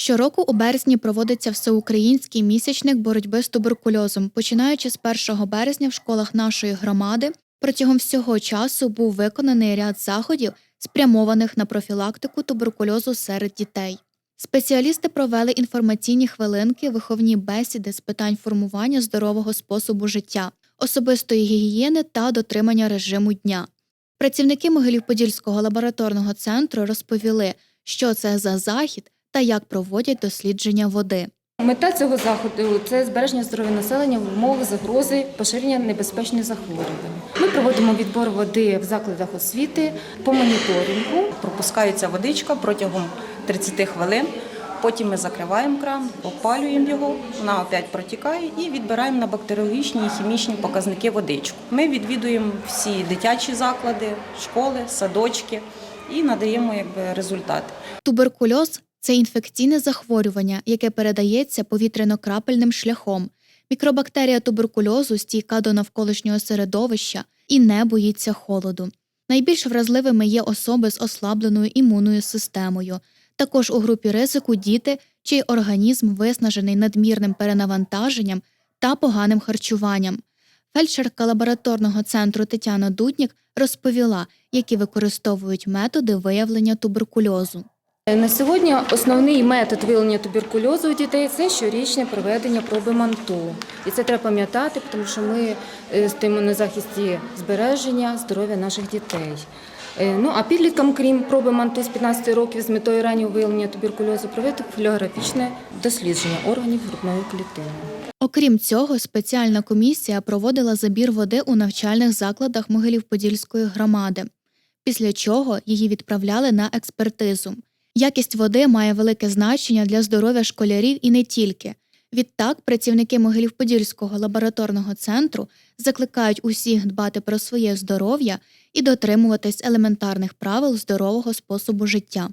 Щороку у березні проводиться всеукраїнський місячник боротьби з туберкульозом. Починаючи з 1 березня в школах нашої громади, протягом всього часу був виконаний ряд заходів, спрямованих на профілактику туберкульозу серед дітей. Спеціалісти провели інформаційні хвилинки, виховні бесіди з питань формування здорового способу життя, особистої гігієни та дотримання режиму дня. Працівники Могилів-Подільського лабораторного центру розповіли, що це за захід та як проводять дослідження води. Мета цього заходу це збереження здоров'я населення в умовах загрози поширення небезпечних захворювань. Ми проводимо відбор води в закладах освіти по моніторингу. пропускається водичка протягом 30 хвилин. Потім ми закриваємо кран, опалюємо його, вона опять протікає і відбираємо на бактеріологічні і хімічні показники водичку. Ми відвідуємо всі дитячі заклади, школи, садочки і надаємо якби, результати. Туберкульоз це інфекційне захворювання, яке передається повітряно-крапельним шляхом. Мікробактерія туберкульозу стійка до навколишнього середовища і не боїться холоду. Найбільш вразливими є особи з ослабленою імунною системою. Також у групі ризику діти, чий організм виснажений надмірним перенавантаженням та поганим харчуванням. Фельдшерка лабораторного центру Тетяна Дуднік розповіла, які використовують методи виявлення туберкульозу. На сьогодні основний метод виявлення туберкульозу у дітей це щорічне проведення проби манту. І це треба пам'ятати, тому що ми е, стоїмо на захисті збереження здоров'я наших дітей. Е, Ну а підліткам, крім проби манту з 15 років з метою раннього виявлення туберкульозу, провести флюорографічне дослідження органів грудної клітини. Окрім цього, спеціальна комісія проводила забір води у навчальних закладах Могилів-Подільської громади, після чого її відправляли на експертизу. Якість води має велике значення для здоров'я школярів і не тільки. Відтак, працівники Могилів-Подільського лабораторного центру закликають усіх дбати про своє здоров'я і дотримуватись елементарних правил здорового способу життя.